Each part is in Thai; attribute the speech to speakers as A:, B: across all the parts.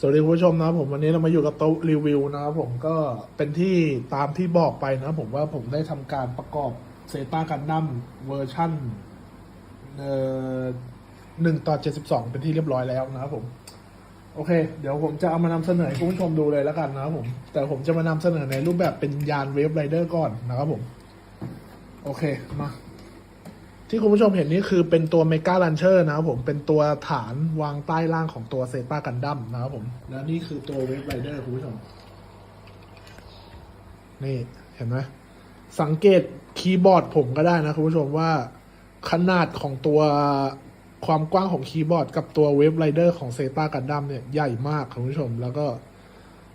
A: สวัสดีคุณผู้ชมนะครับผมวันนี้เรามาอยู่กับโต๊ะรีวิวนะครับผมก็เป็นที่ตามที่บอกไปนะครับผมว่าผมได้ทำการประกอบเซตากันดั้มเวอร์ชั่นเอ่อหนึ่งต่อเจ็ดสิบสองเป็นที่เรียบร้อยแล้วนะครับผม โอเค เดี๋ยวผมจะเอามานำเสนอให้คุณผู้ชมดูเลยแล้วกันนะครับผม แต่ผมจะมานำเสนอในรูปแบบเป็นยานเวฟไรเดอร์ก่อนนะครับผม โอเคมา ที่คุณผู้ชมเห็นนี่คือเป็นตัวเมกาลันเชอร์นะครับผมเป็นตัวฐานวางใต้ล่างของตัวเซตากันดั้มนะครับผม แล้วนี่คือตัวเวฟไรเดอร์คุณผู้ชม นี่เห็นไหมสังเกตคีย์บอร์ดผมก็ได้นะคุณผู้ชมว่าขนาดของตัวความกว้างของคีย์บอร์ดกับตัวเวฟไรเดอร์ของเซตากันดั้มเนี่ยใหญ่มากคุณผู้ชม แล้วก็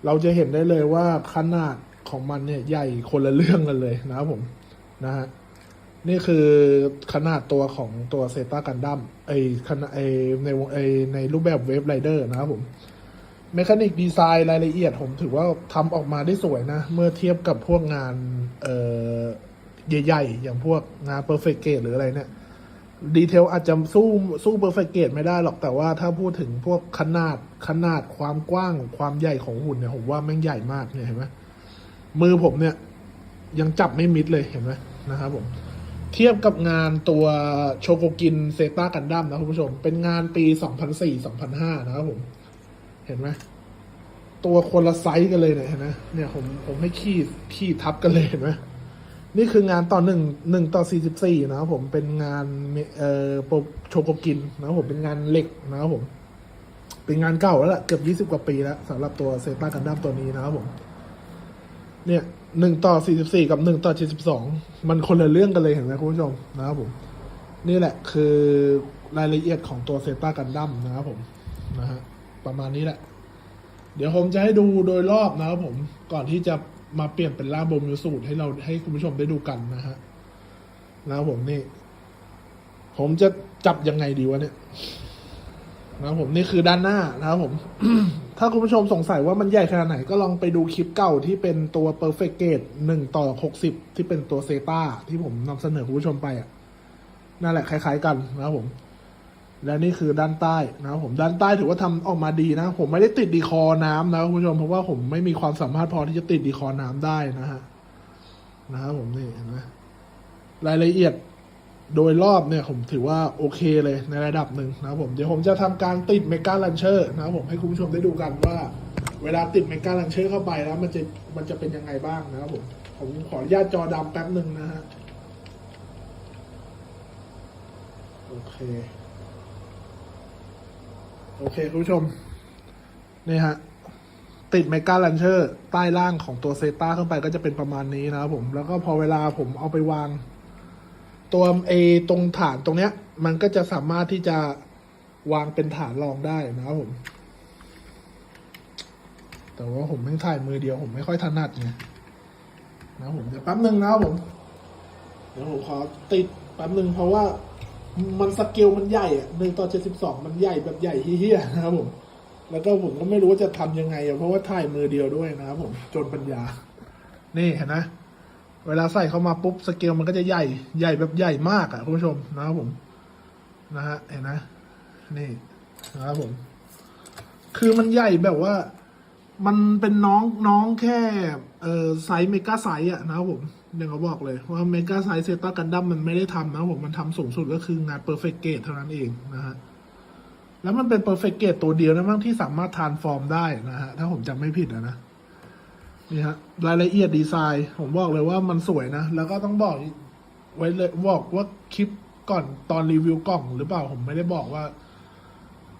A: เราจะเห็นได้เลยว่าขนาดของมันเนี่ยใหญ่คนละเรื่องกันเลยนะครับผมนะฮะ นี่คือขนาดตัวของตัวเซตากันดั้มไอขนาดไอในวงไอในรูปแบบเวฟไรเดอร์นะครับผมเมคานิกดีไซน์รายละเอียดผมถือว่าทำออกมาได้สวยนะ เมื่อเทียบกับพวกงานเอ่อใหญ่ๆ อย่างพวกงาน Perfect Gate หรืออะไรเนี่ยดีเทลอาจจะสู้สู้ Perfect Gate ไม่ได้หรอกแต่ว่าถ้าพูดถึงพวกขนาดขนาดความกว้างความใหญ่ของหุ่นเนี่ยผมว่าแม่งใหญ่มากเนี่ยเห็นไหมมือผมเนี่ย ยังจับไม่มิดเลยเห็นไหมนะครับผม เทียบกับงานตัวโชโกกินเซตากันดั้มนะคุณผู้ชม เป็นงานปี 2004-2005 นะครับผม เห็นไหมตัวคนละไซส์กันเลยเนี่ยเห็นไหมเนี่ยผมผมให้ขี้ขี้ทับกันเลยเห็นไหมนี่คืองานต่อหนึ่งหนึ่งต่อสี่สิบสี่นะครับผมเป็นงานเอ่อโปรโชโกกินนะครับผมเป็นงานเหล็กนะครับผม เป็นงานเก่าแล้วล่ะเกือบยี่สิบกว่าปีแล้วสำหรับตัวเซตากันดั้มตัวนี้นะครับผม เนี่ย หนึ่งต่อสี่สิบสี่กับหนึ่งต่อเจ็ดสิบสองมันคนละเรื่องกันเลยเห็นไหมคุณผู้ชมนะครับผม นี่แหละคือรายละเอียดของตัวเซตากันดั้มนะครับผมนะฮะประมาณนี้แหละ เดี๋ยวผมจะให้ดูโดยรอบนะครับผมก่อนที่จะมาเปลี่ยนเป็นล่าบมิวสูตรให้เราให้คุณผู้ชมได้ดูกันนะฮะนะครับผมนี่ ผมจะจับยังไงดีวะเนี่ย นะครับผมนี่คือด้านหน้านะครับผม ถ้าคุณผู้ชมสงสัยว่ามันใหญ่ขนาดไหนก็ลองไปดูคลิปเก่าที่เป็นตัว perfect gate หนึ่งต่อหกสิบที่เป็นตัวเซตาที่ผมนำเสนอคุณผู้ชมไปอะนั่นแหละคล้าย ๆ กันนะครับผม และนี่คือด้านใต้นะครับผมด้านใต้ถือว่าทำออกมาดีนะ ผมไม่ได้ติดดีคอน้ำนะคุณผู้ชมเพราะว่าผมไม่มีความสามารถพอที่จะติดดีคอน้ำได้นะฮะนะครับผมนี่เห็นไหมรายละเอียด โดยรอบเนี่ยผมถือว่าโอเคเลยในระดับหนึ่งนะครับผมเดี๋ยวผมจะทำการติดเมกาลันเชอร์นะครับผมให้คุณผู้ชมได้ดูกันว่า เวลาติดเมกาลันเชอร์เข้าไปแล้ว มันจะมันจะเป็นยังไงบ้างนะครับผมผมขออนุญาตจอดำแป๊บหนึ่งนะฮะโอเคโอเคคุณผู้ชมนี่ฮะติดเมกาลันเชอร์ใต้ล่างของตัวเซต้าเข้าไปก็จะเป็นประมาณนี้นะครับผมแล้วก็พอเวลาผมเอาไปวาง ตัวเอตรงฐานตรงเนี้ย มันก็จะสามารถที่จะวางเป็นฐานรองได้นะครับผม แต่ว่าผมไม่ถ่ายมือเดียว ผมไม่ค่อยถนัดไงนะผมเดี๋ยวแป๊บหนึ่งนะครับผม เดี๋ยวผมขอติดแป๊บหนึ่งเพราะว่ามันสเกลมันใหญ่อะหนึ่งต่อเจ็ดสิบสองมันใหญ่แบบใหญ่เฮี้ยๆนะครับผม แล้วก็ผมก็ไม่รู้ว่าจะทำยังไงอะเพราะว่าถ่ายมือเดียวด้วยนะครับผมจนปัญญา นี่เห็นไหม เวลาใส่เข้ามาปุ๊บสเกลมันก็จะใหญ่ใหญ่แบบใหญ่มากอะคุณผู้ชมนะครับผมนะฮะเห็นนะ นี่นะครับผม คือมันใหญ่แบบว่า มันเป็นน้องน้องแค่เออไซส์เมกาไซส์อะนะครับผมเดี๋ยวเขาบอกเลยว่าเมกาไซส์เซตากันดั้มมันไม่ได้ทำนะครับผมมันทำสูงสุดก็คืองาน Perfect Gate เท่านั้นเองนะฮะแล้วมันเป็น Perfect Gate ตัวเดียวนะมั้งที่สามารถทานฟอร์มได้นะฮะถ้าผมจำไม่ผิดนะนะ นี่ฮะรายละเอียดดีไซน์ ผมบอกเลยว่ามันสวยนะ แล้วก็ต้องบอกไว้เลยบอกว่าคลิปก่อนตอนรีวิวกล่องหรือเปล่าผมไม่ได้บอกว่า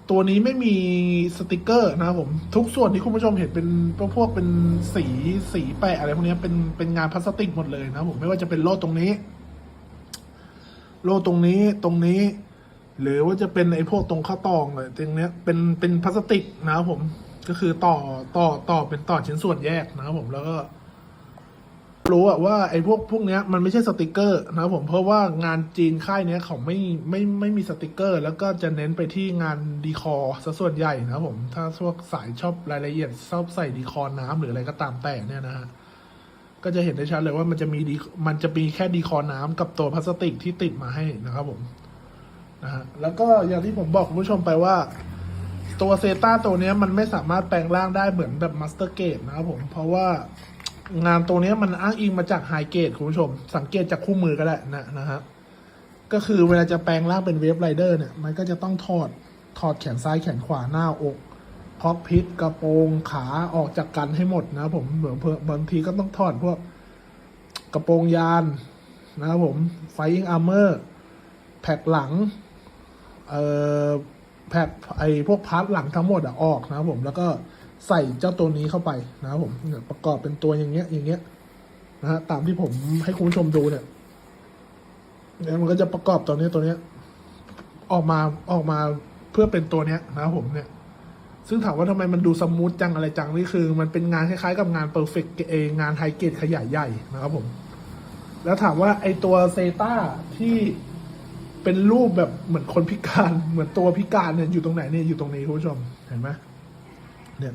A: ตัวนี้ไม่มีสติกเกอร์นะครับผม ทุกส่วนที่คุณผู้ชมเห็นเป็นพวกเป็นสีสีแปะอะไรพวกนี้เป็นเป็นงานพลาสติกหมดเลยนะผมไม่ว่าจะเป็นโล่ตรงนี้ โล่ตรงนี้ตรงนี้ หรือว่าจะเป็นไอ้พวกตรงข้าวตองอะไรตรงเนี้ยเป็นเป็นพลาสติกนะครับผม ก็คือต่อต่อต่อเป็นต่อชิ้นส่วนแยกนะครับผมแล้วก็ รู้อะว่าไอ้พวกพวกเนี้ยมันไม่ใช่สติกเกอร์นะครับผมเพราะว่างานจีนค่ายเนี้ยเขาไม่ไม่ไม่มีสติกเกอร์ แล้วก็จะเน้นไปที่งานดีคอร์ซะส่วนใหญ่นะครับผมถ้าพวกสายชอบรายละเอียดชอบใส่ดีคอร์น้ำหรืออะไรก็ตามแต่เนี่ยนะฮะก็จะเห็นได้ชัดเลยว่ามันจะมีดีมันจะมีแค่ดีคอร์น้ำกับตัวพลาสติกที่ติดมาให้นะครับผมนะฮะแล้วก็อย่างที่ผมบอกคุณผู้ชมไปว่า ตัวเซต้าตัวนี้มันไม่สามารถแปลงร่างได้เหมือนแบบมาสเตอร์เกตนะครับผม เพราะว่างานตัวนี้มันอ้างอิงมาจากไฮเกตคุณผู้ชม สังเกตจากคู่มือก็ได้นะนะฮะก็คือเวลาจะแปลงร่างเป็นเวฟไรเดอร์เนี่ยมันก็จะต้องถอดถอดแขนซ้ายแขนขวาหน้าอกคอกพิษกระโปรงขาออกจากกันให้หมดนะครับผมเหมือนเพื่อบางทีก็ต้องถอดพวกกระโปรงยานนะครับผมไฟอิงอาร์เมอร์แพ็กหลังเอ่อ แพดไอพวกพาร์ทหลังทั้งหมดอะออกนะครับผมแล้วก็ใส่เจ้าตัวนี้เข้าไปนะครับผมประกอบเป็นตัวอย่างเงี้ย อย่างเงี้ยนะฮะตามที่ผมให้คุณผู้ชมดูเนี่ยเนี่ยมันก็จะประกอบตัวนี้ตัวเนี้ย ออกมาออกมาเพื่อเป็นตัวเนี้ยนะครับผมเนี่ย ซึ่งถามว่าทำไมมันดูสมูทจังอะไรจังนี่คือ มันเป็นงานคล้ายๆ กับงานเ e อร์เฟกต์เองงานไฮเกตขยายใหญ่นะครับผม แล้วถามว่าไอตัวเซต้าที่ เป็นรูปแบบเหมือนคนพิการเหมือนตัวพิการเนี่ยอยู่ตรงไหนเนี่ยอยู่ตรงนี้คุณผู้ชมเห็นไหมเนี่ย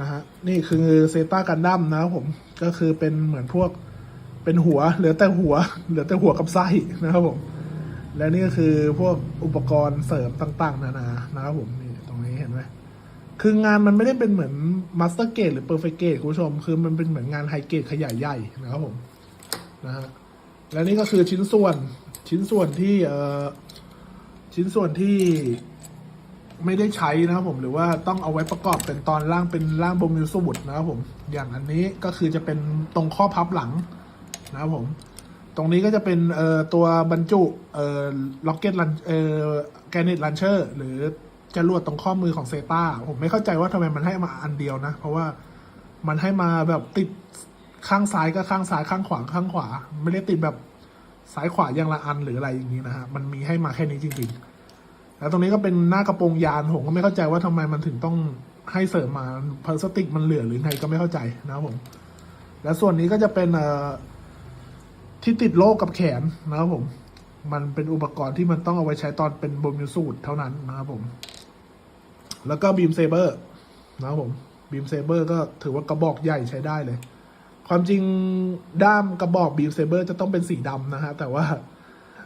A: นะฮะนี่คือเซต้ากันดั้มนะครับผมก็คือเป็นเหมือนพวกเป็นหัว เหลือแต่หัว เหลือแต่หัวกับไส้นะครับผม และนี่ก็คือพวกอุปกรณ์เสริมต่างๆ นานานะครับผมนี่ตรงนี้เห็นไหมคืองานมันไม่ได้เป็นเหมือนมาสเตอร์เกตหรือเพอร์เฟกเกตคุณผู้ชม คือมันเป็นเหมือนงานไฮเกตขยายใหญ่นะครับผมนะฮะและนี่ก็คือชิ้นส่วน ชิ้นส่วนที่เอ่อชิ้นส่วนที่ไม่ได้ใช้นะครับผมหรือว่าต้องเอาไว้ประกอบเป็นตอนล่างเป็นล่างโบมิวสมุดนะครับผมอย่างอันนี้ก็คือจะเป็นตรงข้อพับหลังนะครับผม ตรงนี้ก็จะเป็นเอ่อตัวบรรจุเอ่อล็อกเก็ตลันเอ่อแกนเนตลันเชอร์หรือจรวดตรงข้อมือของเซตาผมไม่เข้าใจว่าทำไมมันให้มาอันเดียวนะ เพราะว่ามันให้มาแบบติดข้างซ้ายก็ข้างซ้ายข้างขวาข้างขวา ไม่ได้ติดแบบ ซ้ายขวาอย่างละอันหรืออะไรอย่างนี้นะฮะ มันมีให้มาแค่นี้จริงๆ แล้วตรงนี้ก็เป็นหน้ากระโปรงยานผมก็ไม่เข้าใจว่าทำไมมันถึงต้องให้เสริมมาพลาสติกมันเหลือหรือไงก็ไม่เข้าใจนะครับผม และส่วนนี้ก็จะเป็นเอ่อที่ติดโล่กับแขนนะครับผม มันเป็นอุปกรณ์ที่มันต้องเอาไว้ใช้ตอนเป็นบมิวสูตรเท่านั้นนะครับผม แล้วก็บีมเซเบอร์นะครับผมบีมเซเบอร์ก็ถือว่ากระบอกใหญ่ใช้ได้เลย ความจริงด้ามกระบอกบีมเซเบอร์จะต้องเป็นสีดำนะฮะ แต่ว่า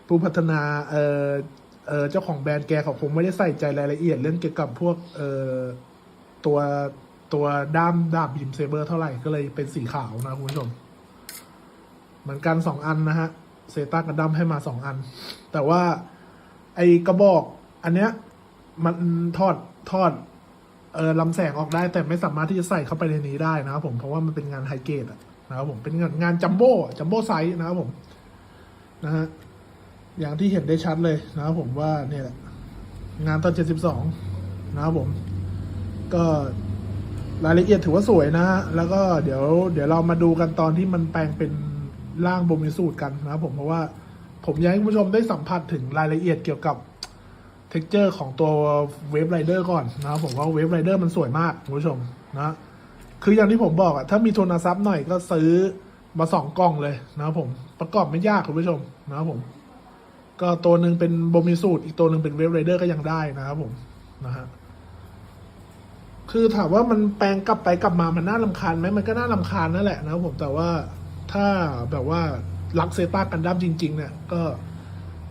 A: ผู้พัฒนาเอ่อเออเจ้าของแบรนด์แกเขาคงไม่ได้ใส่ใจรายละเอียดเรื่องเกี่ยวกับพวกเอ่อตัวตัวด้ามดาบบีมเซเบอร์เท่าไหร่ก็เลยเป็นสีขาวนะคุณผู้ชม เหมือนกันสองอันนะฮะ เซต้ากับดัมให้มาสองอัน แต่ว่าไอกระบอก อันเนี้ยมันทอดทอดเออลำแสงออกได้แต่ไม่สามารถที่จะใส่เข้าไปในนี้ได้นะครับผมเพราะว่ามันเป็นงานไฮเกรดอะ นะครับผมเป็นงานงานจัมโบ้จัมโบ้ไซส์นะครับผมนะฮะอย่างที่เห็นได้ชัดเลยนะครับผมว่าเนี่ยแหละงานตอนเจ็ดสิบสองนะครับผม ก็รายละเอียดถือว่าสวยนะฮะแล้วก็เดี๋ยว เดี๋ยวเรามาดูกันตอนที่มันแปลงเป็นร่างบมิสูตรกันนะครับผมเพราะว่าผมอยากให้คุณผู้ชมได้สัมผัสถึงรายละเอียดเกี่ยวกับเท็กเจอร์ของตัวเวฟไรเดอร์ก่อนนะครับผมว่าเวฟไรเดอร์มันสวยมากคุณผู้ชมนะ คืออย่างที่ผมบอกอะถ้ามีทุนทรัพย์หน่อยก็ซื้อมาสองกล่องเลยนะครับผมประกอบไม่ยากคุณผู้ชมนะครับผม ก็ตัวหนึ่งเป็นโบมิสูตรอีกตัวหนึ่งเป็นเวฟไรเดอร์ก็ยังได้นะครับผมนะฮะคือถามว่ามันแปลงกลับไปกลับมามันน่าลำคาญไหมมันก็น่าลำคาญนั่นแหละนะครับผมแต่ว่าถ้าแบบว่ารักเซต้ากันดั้มจริง ๆ เนี่ย ก็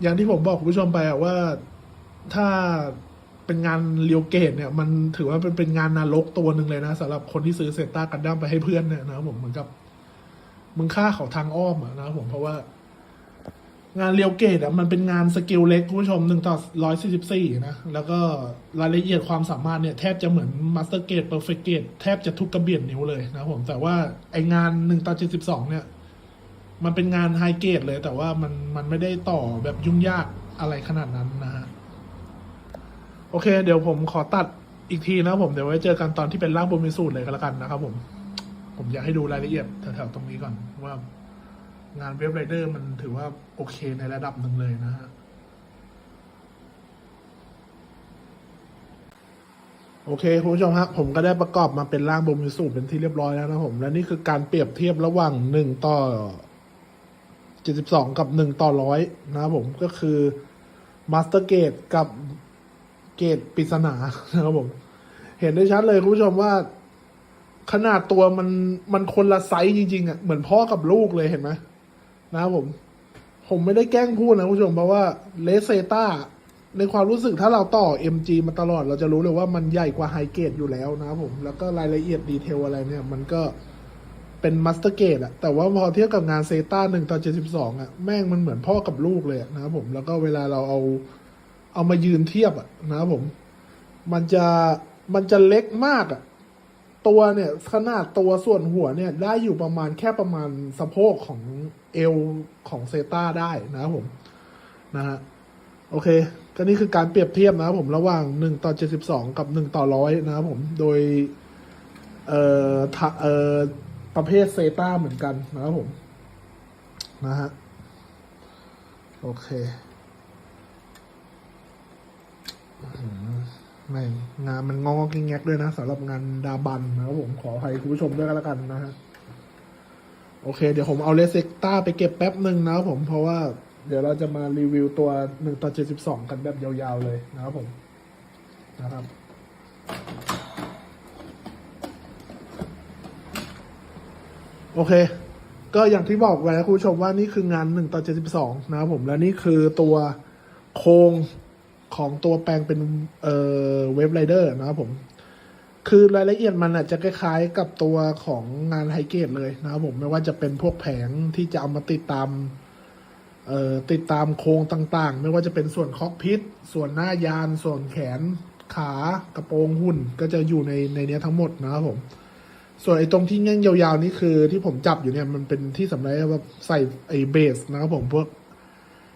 A: อย่างที่ผมบอกคุณผู้ชมไปอะว่าถ้า เป็นงานเรียวเกตเนี่ย มันถือว่าเป็นเป็นงานนรกตัวหนึ่งเลยนะสำหรับคนที่ซื้อเซต้ากันดั้มไปให้เพื่อนเนี่ยนะผมเหมือนกับ มึงค่าเขาทางอ้อมอะนะผมเพราะว่า งานเรียวเกตอะมันเป็นงานสกิลเล็กคุณผู้ชมหนึ่งต่อร้อยสี่สิบสี่นะ แล้วก็รายละเอียดความสามารถเนี่ย แทบจะเหมือนมาสเตอร์เกตเพอร์เฟกเกตแทบจะทุกกระเบียดนิ้วเลยนะผมแต่ว่าไองานหนึ่งต่อเจ็ดสิบสองเนี่ย มันเป็นงานไฮเกรดเลย แต่ว่ามันมันไม่ได้ต่อแบบยุ่งยากอะไรขนาดนั้นนะฮะ อเค เดี๋ยวผมขอตัดอีกทีนะผมเดี๋ยวไว้เจอกันตอนที่เป็นร่างบนมิสูตรเลยก็แล้วกันนะครับผม ผมอยากให้ดูรายละเอียดแถวๆตรงนี้ก่อนว่างานเว็บไรเดอร์มันถือว่าโอเคในระดับหนึ่งเลยนะฮะโอเคคุณผู้ชมครับผมก็ได้ประกอบมาเป็นร่างบมิสูตรเป็นที่เรียบร้อยแล้วนะผม และนี่คือการเปรียบเทียบระหว่างหนึ่งต่อเจ็ดสิบสองกับหนึ่งต่อร้อยนะครับผมก็คือมาสเตอร์เกตกับ เกตปริศนานะครับผม เห็นได้ชัดเลยคุณผู้ชมว่า ขนาดตัวมันมันคนละไซส์จริงๆอะเหมือนพ่อกับลูกเลยเห็นไหมนะครับผม ผมไม่ได้แกล้งพูดนะคุณผู้ชมเพราะว่าเลเซต้าในความรู้สึกถ้าเราต่อ MG มาตลอด เราจะรู้เลยว่ามันใหญ่กว่าไฮเกรดอยู่แล้วนะครับผม แล้วก็รายละเอียดดีเทลอะไรเนี่ย มันก็เป็นมัสเตอร์เกรดอะแต่ว่าพอเทียบกับงานเซต้าหนึ่งต่อเจ็ดสิบสองอะแม่งมันเหมือนพ่อกับลูกเลยนะครับผมแล้วก็เวลาเราเอา เอามายืนเทียบอะนะครับผม มันจะมันจะเล็กมากอะตัวเนี่ยขนาดตัวส่วนหัวเนี่ย ได้อยู่ประมาณแค่ประมาณสะโพกของเอวของเซต้าได้นะครับผมนะฮะโอเค ก็นี่คือการเปรียบเทียบนะครับผมระหว่างหนึ่งต่อเจ็ดสิบสองกับหนึ่งต่อร้อยนะครับผมโดย เอ่อเอ่อประเภทเซต้าเหมือนกันนะครับผม นะฮะ โอเคอื้อหือ แม่งานมันงองกิ้งแงกด้วยนะสำหรับงานดาบันนะครับผมขออภัยคุณผู้ชมด้วยกันแล้วกันนะฮะโอเค เดี๋ยวผมเอาเลสเซกต้าไปเก็บแป๊บหนึ่งนะครับผมเพราะว่าเดี๋ยวเราจะมารีวิวตัวหนึ่งต่อเจ็ดสิบสองกันแบบยาวๆเลยนะครับผมนะครับโอเค ก็อย่างที่บอกไว้นะคุณผู้ชมว่านี่คืองานหนึ่งต่อเจ็ดสิบสองนะครับผมและนี่คือตัวโครง ของตัวแปลงเป็นเอ่อเว็บไรเดอร์นะครับผมคือรายละเอียดมันอาจจะคล้ายๆกับตัวของงานไฮเกตเลยนะครับผมไม่ว่าจะเป็นพวกแผงที่จะเอามาติดตามเอ่อติดตามโครงต่างๆ ไม่ว่าจะเป็นส่วนคอกพิษส่วนหน้ายาน ส่วนแขน ขากระโปรงหุ่นก็จะอยู่ในในนี้ทั้งหมดนะครับผม ส่วนไอ้ตรงที่แง่งยาวๆนี่คือที่ผมจับอยู่เนี่ยมันเป็นที่สำหรับใส่ไอ้เบสนะครับผมพวก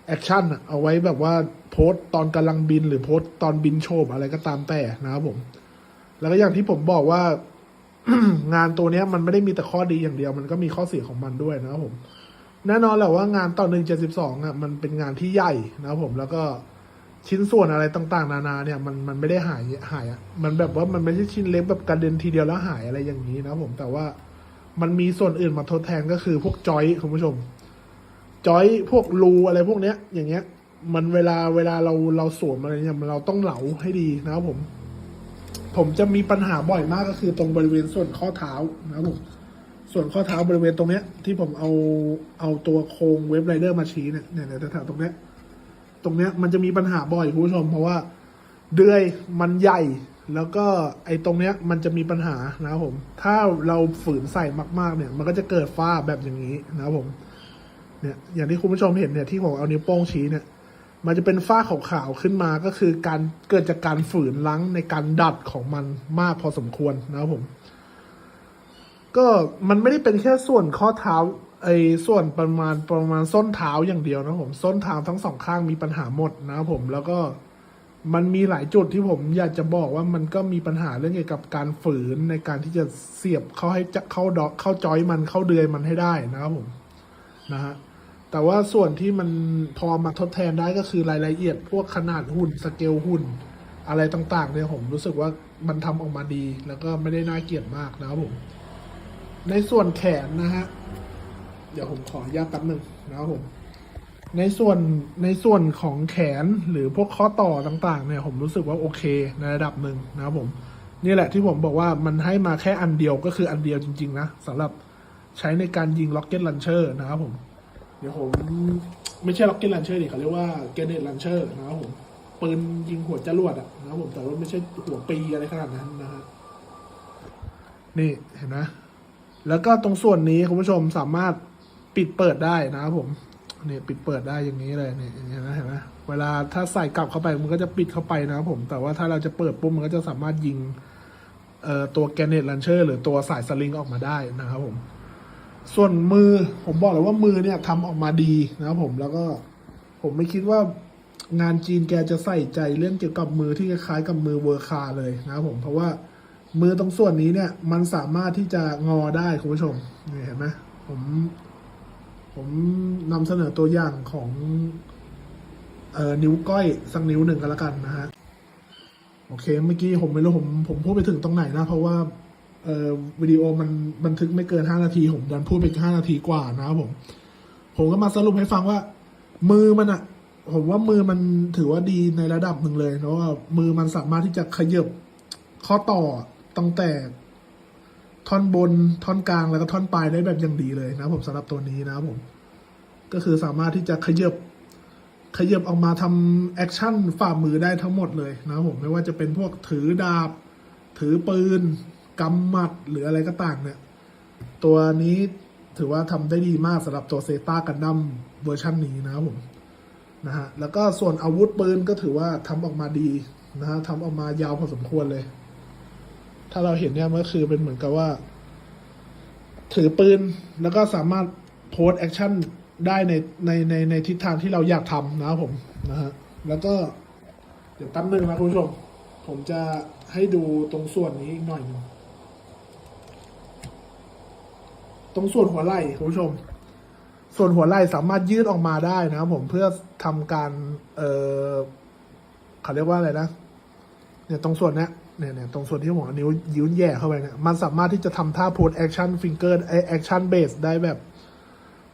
A: แอคชั่นอะเอาไว้แบบว่าโพสต์ตอนกำลังบินหรือโพสต์ตอนบินโชว์อะไรก็ตามแต่นะครับผม แล้วก็อย่างที่ผมบอกว่างานตัวเนี้ยมันไม่ได้มีแต่ข้อดีอย่างเดียว มันก็มีข้อเสียของมันด้วยนะครับผม แน่นอนแหละว่างานต่อหนึ่งเจ็ดสิบสองอะมันเป็นงานที่ใหญ่นะครับผมแล้วก็ชิ้นส่วนอะไรต่าง ๆ นานาเนี่ยมันมันไม่ได้หายหายอะมันแบบว่ามันไม่ใช่ชิ้นเล็กแบบกระเด็นทีเดียวแล้วหายอะไรอย่างนี้นะครับผมแต่ว่ามันมีส่วนอื่นมาทดแทนก็คือพวกจอยคุณผู้ชม จอยพวกรูอะไรพวกเนี้ย อย่างเงี้ย มันเวลาเวลาเราเราสวมอะไรเนี่ยมันเราต้องเหลาให้ดีนะครับผม ผมจะมีปัญหาบ่อยมากก็คือตรงบริเวณส่วนข้อเท้านะครับผมส่วนข้อเท้าบริเวณตรงเนี้ย ที่ผมเอาเอาตัวโครงเว็บไรเดอร์มาชี้เนี่ยเนี่ยเนี่ยแถวๆตรงเนี้ย ตรงเนี้ยมันจะมีปัญหาบ่อยคุณผู้ชม เพราะว่าเดือยมันใหญ่แล้วก็ไอ้ตรงเนี้ยมันจะมีปัญหานะครับผม ถ้าเราฝืนใส่มากๆเนี่ย มันก็จะเกิดฝ้าแบบอย่างนี้นะครับผม เนี่ยอย่างที่คุณผู้ชมเห็นเนี่ยที่ผมเอานิ้วโป้งชี้เนี่ย มันจะเป็นฝ้าขาวๆขึ้นมาก็คือการเกิดจากการฝืนลังในการดัดของมันมากพอสมควรนะครับผม ก็มันไม่ได้เป็นแค่ส่วนข้อเท้าไอ้ส่วนประมาณประมาณส้นเท้าอย่างเดียวนะผมส้นเท้าทั้งสองข้างมีปัญหาหมดนะครับผมแล้วก็มันมีหลายจุดที่ผมอยากจะบอกว่ามันก็มีปัญหาเรื่องเกี่ยวกับการฝืนในการที่จะเสียบเข้าให้จะเข้าดอกเข้าจอยมันเข้าเดือยมันให้ได้นะครับผมนะฮะ แต่ว่าส่วนที่มันพอมาทดแทนได้ก็คือรายละเอียดพวกขนาดหุ่นสเกลหุ่น อะไรต่างๆเนี่ยผมรู้สึกว่ามันทำออกมาดี แล้วก็ไม่ได้น่าเกลียดมากนะครับผม ในส่วนแขนนะฮะ เดี๋ยวผมขออนุญาตแป๊บหนึ่งนะครับผม ในส่วนในส่วนของแขนหรือพวกข้อต่อต่างๆ เนี่ยผมรู้สึกว่าโอเคในระดับหนึ่งนะครับผมนี่แหละที่ผมบอกว่ามันให้มาแค่อันเดียวก็คืออันเดียวจริง ๆ นะสำหรับใช้ในการยิง Rocket Launcher นะครับผม เดี๋ยวผมไม่ใช่ Rocket Launcher ดิเขาเรียกว่า Grenade Launcher นะครับผมปืนยิงหัวจรวดอะนะครับผมแต่ว่าไม่ใช่หัวปีอะไรขนาดนั้นนะฮะนี่เห็นไหมแล้วก็ตรงส่วนนี้คุณผู้ชมสามารถปิดเปิดได้นะครับผมเนี่ยปิดเปิดได้อย่างนี้เลยเนี่ยเห็นไหมเห็นไหมเวลาถ้าใส่กลับเข้าไปมันก็จะปิดเข้าไปนะครับผม แต่ว่าถ้าเราจะเปิดปุ๊บมันก็จะสามารถยิงเอ่อตัวแกเนตลันเชอร์หรือตัวสายสลิงออกมาได้นะครับผม ส่วนมือผมบอกเลยว่ามือเนี่ยทำออกมาดีนะครับผมแล้วก็ผมไม่คิดว่างานจีนแกจะใส่ใจเรื่องเกี่ยวกับมือที่คล้ายกับมือเวอร์คาเลยนะครับผมเพราะว่ามือตรงส่วนนี้เนี่ย มันสามารถที่จะงอได้คุณผู้ชมนี่เห็นไหมผม ผมนำเสนอตัวอย่างของเอ่อนิ้วก้อยสักนิ้วหนึ่งก็แล้วกันนะฮะโอเค เมื่อกี้ผมไม่รู้ผมผมพูดไปถึงตรงไหนนะ เพราะว่า เอ่อวิดีโอมันบันทึกไม่เกินห้านาที ผมดันพูดไปห้านาทีกว่านะครับผม ผมก็มาสรุปให้ฟังว่า มือมันอะผมว่ามือมันถือว่าดีในระดับหนึ่งเลยเพราะว่ามือมันสามารถที่จะขยับข้อต่อตั้งแต่ท่อนบนท่อนกลางแล้วก็ท่อนปลายได้แบบอย่างดีเลยนะผมสำหรับตัวนี้นะครับผม ก็คือสามารถที่จะขยับขยับออกมาทำแอคชั่นฝ่ามือได้ทั้งหมดเลยนะผมไม่ว่าจะเป็นพวกถือดาบ ถือปืน กำหมัดหรืออะไรก็ต่างเนี่ย ตัวนี้ถือว่าทำได้ดีมากสำหรับตัวเซตากันดั้มเวอร์ชันนี้นะครับผมนะฮะแล้วก็ส่วนอาวุธปืนก็ถือว่าทำออกมาดีนะฮะทำออกมายาวพอสมควรเลย ถ้าเราเห็นเนี่ยมันก็คือเป็นเหมือนกับว่า ถือปืนแล้วก็สามารถโพสแอคชั่นได้ในในในในทิศทางที่เราอยากทำนะครับผมนะฮะแล้วก็เดี๋ยวแป๊บนึงนะคุณผู้ชม ผมจะให้ดูตรงส่วนนี้อีกหน่อยนึง ตรงส่วนหัวไหล่คุณผู้ชม ส่วนหัวไหล่สามารถยืดออกมาได้นะครับผมเพื่อทำการ เออเขาเรียกว่าอะไรนะเนี่ยตรงส่วนเนี้ยเนี่ยเนี่ยตรงส่วนที่ผมเอานิ้วยิ้วแย่เข้าไปเนี่ยมันสามารถที่จะทำท่าโพสแอคชั่นฟิงเกอร์แอคชั่นเบสได้แบบ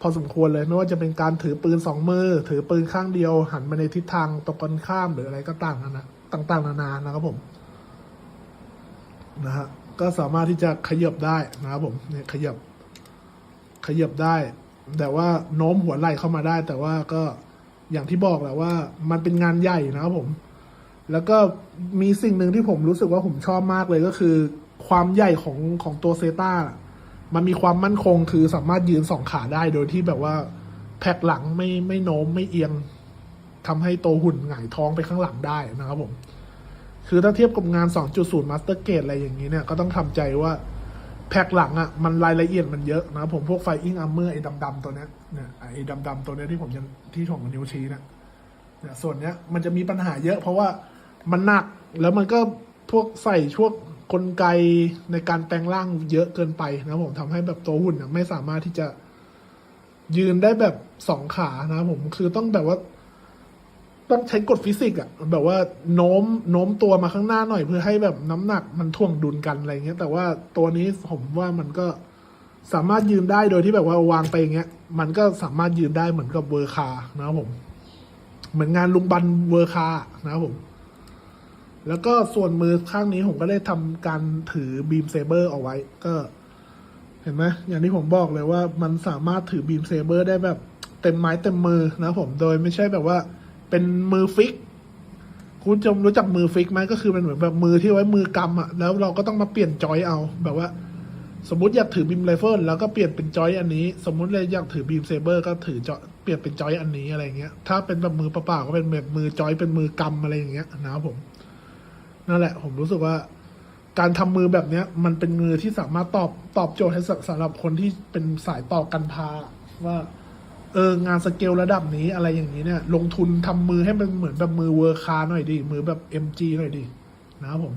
A: พอสมควรเลยไม่ว่าจะเป็นการถือปืนสองมือ ถือปืนข้างเดียว หันมาในทิศทางตรงกันข้ามหรืออะไรก็ต่างนานาต่าง ๆ นานานะครับผม นะฮะก็สามารถที่จะขยับได้นะครับผมเนี่ยขยับ ขยับได้ แต่ว่าโน้มหัวไหล่เข้ามาได้ แต่ว่าก็อย่างที่บอกแหละว่า มันเป็นงานใหญ่นะครับผม แล้วก็มีสิ่งหนึ่งที่ผมรู้สึกว่าผมชอบมากเลยก็คือ ความใหญ่ของของตัวเซต้ามันมีความมั่นคงคือสามารถยืนสองขาได้โดยที่แบบว่าแพ็กหลังไม่ไม่โน้มไม่เอียงทำให้โตหุ่นหงายท้องไปข้างหลังได้นะครับผม คือถ้าเทียบกับงาน 2.0 Master Gate อะไรอย่างนี้เนี่ย ก็ต้องทำใจว่า แพ็กหลังอะ่ะมันรายละเอียดมันเยอะนะผมพวกไฟอิงอัมเมอร์ไอ้ดำๆตัวเนี้ยเนี่ยไอ้ดำๆตัวเนี้ยที่ผมยังที่ถงกับนิ้วชี้นะเนี่ยส่วนเนี้ยมันจะมีปัญหาเยอะ เพราะว่ามันหนักแล้วมันก็พวกใส่ช่วงกลไกในการแปลงร่างเยอะเกินไปนะผมทำให้แบบตัวหุ่นไม่สามารถที่จะยืนได้แบบสองขานะผมคือต้องแบบว่า ต้องใช้กฎฟิสิกส์อะแบบว่าโน้มโน้มตัวมาข้างหน้าหน่อยเพื่อให้แบบน้ำหนักมันท่วงดุลกันอะไรเงี้ย แต่ว่าตัวนี้ผมว่ามันก็สามารถยืนได้โดยที่แบบว่าวางไปอย่างเงี้ย มันก็สามารถยืนได้เหมือนกับเวอร์คานะครับผม เหมือนงานลุงบันเวอร์คานะครับผม แล้วก็ส่วนมือข้างนี้ผมก็ได้ทำการถือบีมเซเบอร์เอาไว้ ก็ เห็นไหมอย่างที่ผมบอกเลยว่ามันสามารถถือบีมเซเบอร์ได้แบบเต็มไม้เต็มมือนะผมโดยไม่ใช่แบบว่า เป็นมือฟิก คุณจะรู้จักมือฟิกไหมก็คือเป็นเหมือนแบบมือที่ไว้มือกำอะแล้วเราก็ต้องมาเปลี่ยนจอยเอาแบบว่า สมมติอยากถือบีมไรเฟิลแล้วก็เปลี่ยนเป็นจอยอันนี้ สมมติเลยอยากถือบีมเซเบอร์ก็ถือจอยเปลี่ยนเป็นจอยอันนี้อะไรเงี้ย ถ้าเป็นแบบมือเปล่าๆก็เป็นแบบมือจอยเป็นมือกำอะไรอย่างเงี้ยนะครับผม นั่นแหละ ผมรู้สึกว่าการทำมือแบบเนี้ย มันเป็นมือที่สามารถตอบตอบโจทย์ให้สสำหรับคนที่เป็นสายต่อกันพาว่า เอองานสเกลระดับนี้อะไรอย่างนี้เนี่ย ลงทุนทำมือให้มันเหมือนแบบมือเวอร์คาหน่อยดิมือแบบ MG หน่อยดินะครับผม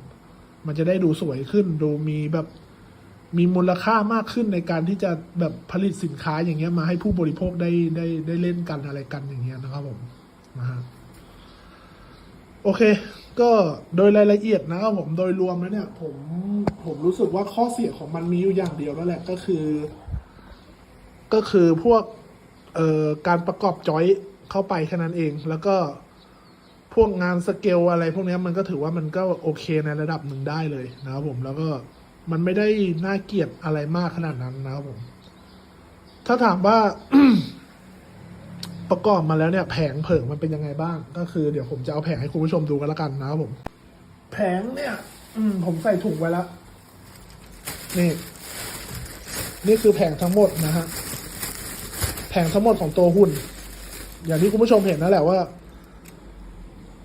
A: มันจะได้ดูสวยขึ้น ดูมีแบบมีมูลค่ามากขึ้นในการที่จะแบบผลิตสินค้าอย่างเงี้ยมาให้ผู้บริโภคได้ได้ได้เล่นกันอะไรกันอย่างเงี้ยนะครับผมนะฮะโอเค ก็โดยรายละเอียดนะครับผมโดยรวมแล้วเนี่ย ผมผมรู้สึกว่าข้อเสียของมันมีอยู่อย่างเดียวนั่นแหละก็คือ ก็คือพวก การประกอบจอยเข้าไปแค่นั้นเอง แล้วก็พวกงานสเกลอะไร พวกนี้มันก็ถือว่ามันก็โอเคในระดับหนึ่งได้เลยนะครับผมแล้วก็มันไม่ได้น่าเกลียดอะไรมากขนาดนั้นนะครับผม ถ้าถามว่าประกอบมาแล้วเนี่ย แผงเผิงมันเป็นยังไงบ้าง ก็คือเดี๋ยวผมจะเอาแผงให้คุณผู้ชมดูกันล้วกันนะครับผม แผงเนี่ย อืม ผมใส่ถุงไว้แล้วนี่ นี่คือแผงทั้งหมดนะฮะ แผงทั้งหมดของตัวหุ่น อย่างที่คุณผู้ชมเห็นนั่นแหละว่า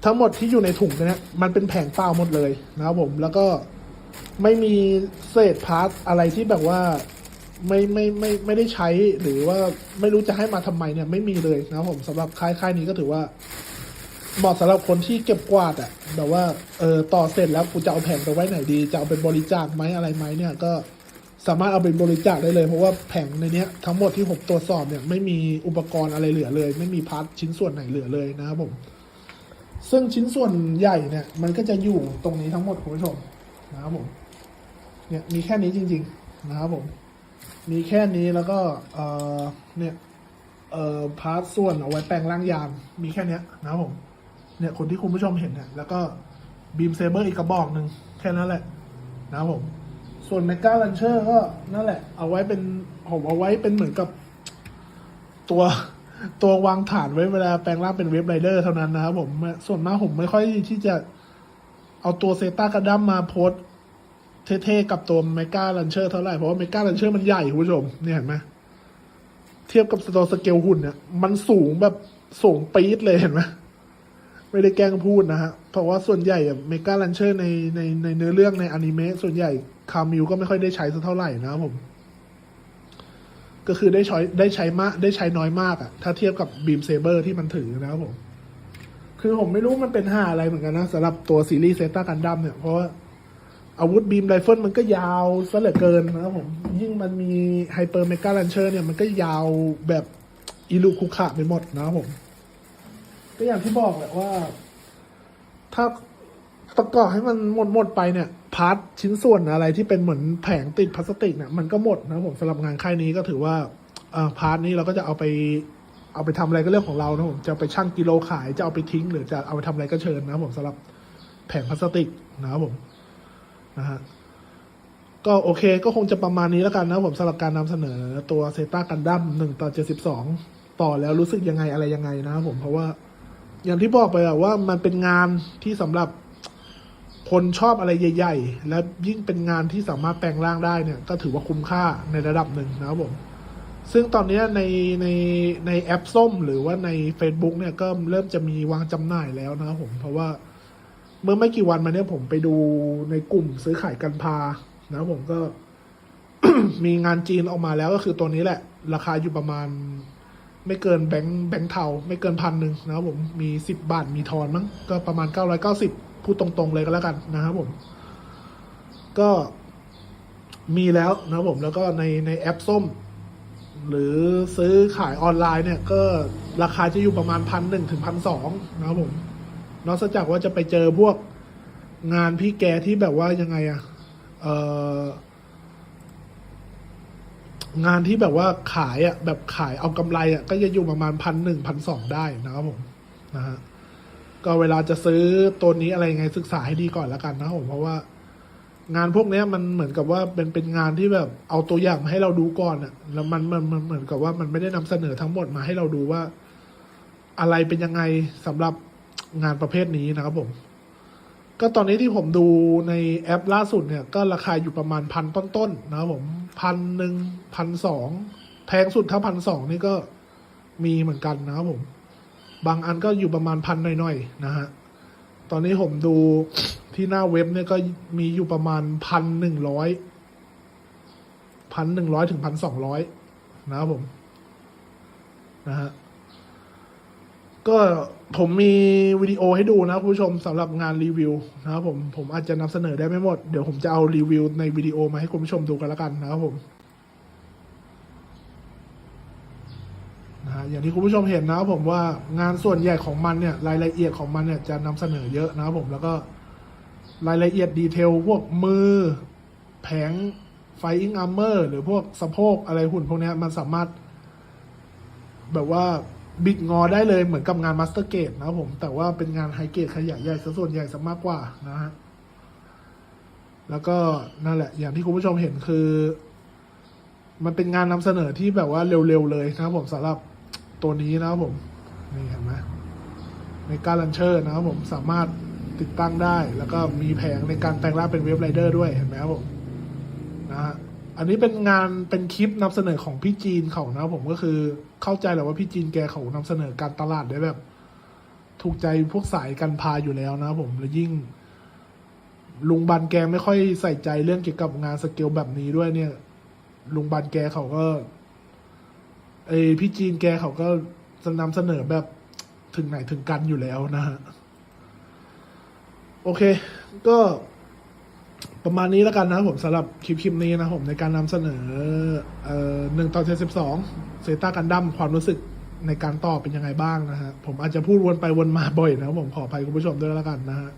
A: ทั้งหมดที่อยู่ในถุงเนี่ยมันเป็นแผงเปล่าหมดเลยนะครับผมแล้วก็ไม่มีเศษพาร์ทอะไรที่แบบว่าไม่ไม่ไม่ไม่ได้ใช้หรือว่าไม่รู้จะให้มาทำไมเนี่ยไม่มีเลยนะครับผมสำหรับค่ายค่ายนี้ก็ถือว่าเหมาะสำหรับคนที่เก็บกวาดอะแบบว่าเออต่อเสร็จแล้วกูจะเอาแผงไปไว้ไหนดี จะเอาเป็นบริจาคไหมอะไรไหมเนี่ยก็ สามารถเอาไปบริจาคได้เลย เพราะว่าแผงในนี้ทั้งหมดที่ผมตรวจสอบเนี่ยไม่มีอุปกรณ์อะไรเหลือเลย ไม่มีพาร์ทชิ้นส่วนไหนเหลือเลยนะครับผมซึ่งชิ้นส่วนใหญ่เนี่ยมันก็จะอยู่ตรงนี้ทั้งหมดคุณผู้ชมนะครับผมเนี่ยมีแค่นี้จริง ๆ นะครับผม มีแค่นี้แล้วก็เออเนี่ยเอ่อพาร์ทส่วนเอาไว้แปลงร่างยานมีแค่นี้นะครับผมเนี่ยคนที่คุณผู้ชมเห็นเนี่ยแล้วก็บีมเซเบอร์อีกกระบอกหนึ่งแค่นั้นแหละนะครับผม ส่วนเมกาลันเชอร์ก็นั่นแหละ เอาไว้เป็นผมเอาไว้เป็นเหมือนกับตัวตัววางฐานไว้เวลาแปลงร่างเป็นเว็บไรเดอร์เท่านั้นนะครับผมส่วนมากผมไม่ค่อยที่จะเอาตัวเซต้ากระดัมมาโพสเท่ๆกับตัวเมกาลันเชอร์เท่าไหร่เพราะว่าเมกาลันเชอร์มันใหญ่คุณผู้ชมเนี่ยเห็นไหมเทียบกับตัวสเกลหุ่นเนี่ยมันสูงแบบสูงปี๊ดเลยเห็นไหมไม่ได้แกล้งพูดนะฮะเพราะว่าส่วนใหญ่เมกาลันเชอร์ในในในเนื้อเรื่องในอนิเมะส่วนใหญ่ คามิวก็ไม่ค่อยได้ใช้สักเท่าไหร่นะครับผม ก็คือได้ใช้ได้ใช้มาก ได้ใช้น้อยมากอะถ้าเทียบกับบีมเซเบอร์ที่มันถือนะครับผม คือผมไม่รู้มันเป็นห้าอะไรเหมือนกันนะสำหรับตัวซีรีส์เซต้ากันดั้มเนี่ยเพราะว่าอาวุธบีมไรเฟิลมันก็ยาวซะเหลือเกินนะครับผม ยิ่งมันมีไฮเปอร์เมกา a ันเชอร์เนี่ยมันก็ยาวแบบอิลูคุขะไปหมดนะครับผม ก็อย่างที่บอกแหละว่า ถ้าประกอบให้มันหมดหมดไปเนี่ย พาร์ทชิ้นส่วนอะไรที่เป็นเหมือนแผงติดพลาสติกเนี่ยมันก็หมดนะผมสำหรับงานค่ายนี้ก็ถือว่าพาร์ทนี้เราก็จะเอาไปเอาไปทำอะไรก็เรื่องของเรานะผมจะไปชั่งกิโลขายจะเอาไปทิ้ง หรือจะเอาไปทำอะไรก็เชิญนะผมสำหรับแผงพลาสติกนะครับผมนะฮะก็โอเคก็คงจะประมาณนี้แล้วกันนะผมสำหรับการนำเสนอตัวเซต้ากันดั้มหนึ่งต่อเจ็ดสิบสองต่อแล้วรู้สึกยังไงอะไรยังไงนะครับผมเพราะว่าอย่างที่บอกไปอะว่ามันเป็นงานที่สำหรับ คนชอบอะไรใหญ่ ๆ และยิ่งเป็นงานที่สามารถแปลงร่างได้เนี่ย ก็ถือว่าคุ้มค่าในระดับหนึ่งนะครับผม ซึ่งตอนนี้ในในในแอปส้มหรือว่าใน Facebook เนี่ยก็เริ่มจะมีวางจำหน่ายแล้วนะครับผม เพราะว่าเมื่อไม่กี่วันมาเนี่ยผมไปดูในกลุ่มซื้อขายกันพา นะครับผมก็มีงานจีนออกมาแล้วก็คือตัวนี้แหละ ราคาอยู่ประมาณ ไม่เกินแบงค์แบงค์เทาไม่เกินพันหนึ่งนะครับผมมีสิบบาทมีทอนมั้งก็ประมาณเก้าร้อยเก้าสิบ พูดตรงๆเลยก็แล้วกันนะครับผม ก็มีแล้วนะครับผมแล้วก็ในในแอปส้ม หรือซื้อขายออนไลน์เนี่ย ก็ราคาจะอยู่ประมาณพันหนึ่งถึงพันสองนะครับผมนอกจากว่าจะไปเจอพวกงานพี่แกที่แบบว่ายังไงอะเอองานที่แบบว่าขายอะแบบขายเอากำไรอะก็จะอยู่ประมาณพันหนึ่งพันสองได้นะครับผมนะฮะ ก็เวลาจะซื้อตัวนี้อะไรยังไงศึกษาให้ดีก่อนล้วกันนะผมเพราะว่า งานพวกนี้มันเหมือนกับว่าเป็นเป็นงานที่แบบเอาตัวอย่างมาให้เราดูก่อนอะแล้วมันมันมันเหมือนกับว่ามันไม่ได้นำเสนอทั้งหมดมาให้เราดูว่า อะไรเป็นยังไงสำหรับงานประเภทนี้นะครับผม ก็ตอนนี้ที่ผมดูในแอปล่าสุดเนี่ย ก็ราคาอยู่ประมาณพันต้นๆนะครับผมพันหนึ่งพันสองแพงสุดถ้าพันสองนี่ก็มีเหมือนกันนะครับผม บางอันก็อยู่ประมาณพันหน่อยๆนะฮะ ตอนนี้ผมดูที่หน้าเว็บเนี่ยก็มีอยู่ประมาณพันหนึ่งร้อยพันหนึ่งร้อยถึงพันสองร้อยนะครับผมนะฮะก็ผมมีวิดีโอให้ดูนะคุณผู้ชมสำหรับงานรีวิวนะครับผมผมอาจจะนำเสนอได้ไม่หมด เดี๋ยวผมจะเอารีวิวในวิดีโอมาให้คุณผู้ชมดูกันแล้วกันนะครับผมนะฮะ อย่างที่คุณผู้ชมเห็นนะครับผมว่างานส่วนใหญ่ของมันเนี่ยรายละเอียดของมันเนี่ยจะนำเสนอเยอะนะครับผมแล้วก็รายละเอียดดีเทลพวกมือแผงไฟอิงอัมเมอร์หรือพวกสะโพกอะไรหุ่นพวกนี้มันสามารถ แบบว่าบิดงอได้เลยเหมือนกับงานมาสเตอร์เกตนะครับผม แต่ว่าเป็นงานไฮเกตขยายใหญ่ซะส่วนใหญ่ซะมากกว่านะฮะแล้วก็นั่นแหละ อย่างที่คุณผู้ชมเห็นคือ มันเป็นงานนำเสนอที่แบบว่าเร็วๆเลยนะครับผมสำหรับ ตัวนี้นะครับผม นี่เห็นไหมในการลันเชอร์นะครับผมสามารถติดตั้งได้ แล้วก็มีแผงในการแปลงร่างเป็นเว็บไรเดอร์ด้วยเห็นไหมครับผมนะฮะอันนี้เป็นงานเป็นคลิปนำเสนอของพี่จีนเขานะครับผมก็คือเข้าใจแหละว่าพี่จีนแกเขานำเสนอการตลาดได้แบบ ถูกใจพวกสายกันพาอยู่แล้วนะครับผมแล้วยิ่งลุงบันแกไม่ค่อยใส่ใจเรื่องเกี่ยวกับงานสเกลแบบนี้ด้วยเนี่ย ลุงบันแกเขาก็ ไอพี่จีนแกเขาก็จะนำเสนอแบบถึงไหนถึงกันอยู่แล้วนะฮะ โอเค ก็ประมาณนี้แล้วกันนะผมสำหรับคลิปคลิปนี้นะผมในการนำเสนอเอ่อหนึ่งต่อเจ็ดสิบสองเซต้ากันดั้มความรู้สึกในการตอบเป็นยังไงบ้างนะฮะ ผมอาจจะพูดวนไปวนมาบ่อยนะผมขออภัยคุณผู้ชมด้วยแล้วกันนะฮะ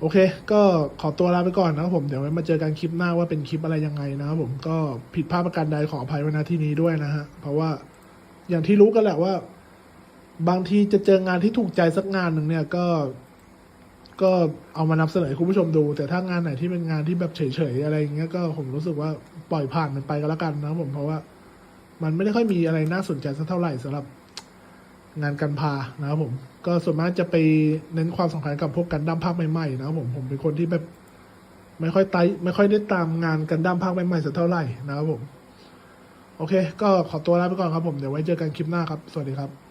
A: โอเค ก็ขอตัวลาไปก่อนนะครับผม เดี๋ยวไว้มาเจอกันคลิปหน้าว่าเป็นคลิปอะไรยังไงนะครับผมก็ผิดพลาดประการใดขออภัยไว้ณที่นี้ด้วยนะฮะ เพราะว่าอย่างที่รู้กันแหละว่า บางทีจะเจองานที่ถูกใจสักงานหนึ่งเนี่ยก็ ก็เอามานำเสนอให้คุณผู้ชมดู แต่ถ้างานไหนที่เป็นงานที่แบบเฉยๆอะไรอย่างเงี้ยก็ผมรู้สึกว่าปล่อยผ่านมันไปก็แล้วกันนะครับผมเพราะว่า มันไม่ได้ค่อยมีอะไรน่าสนใจสักเท่าไหร่สำหรับ งานกันพานะครับผม ก็ส่วนมากจะไปเน้นความสำคัญกับพวกกันดั้มภาคใหม่ๆนะครับผมผมเป็นคนที่แบบ ไม่ค่อยไตไม่ค่อยได้ตามงานกันดั้มภาคใหม่ๆสักเท่าไหร่นะครับผม โอเค ก็ขอตัวลาไปก่อนครับผม เดี๋ยวไว้เจอกันคลิปหน้าครับ สวัสดีครับ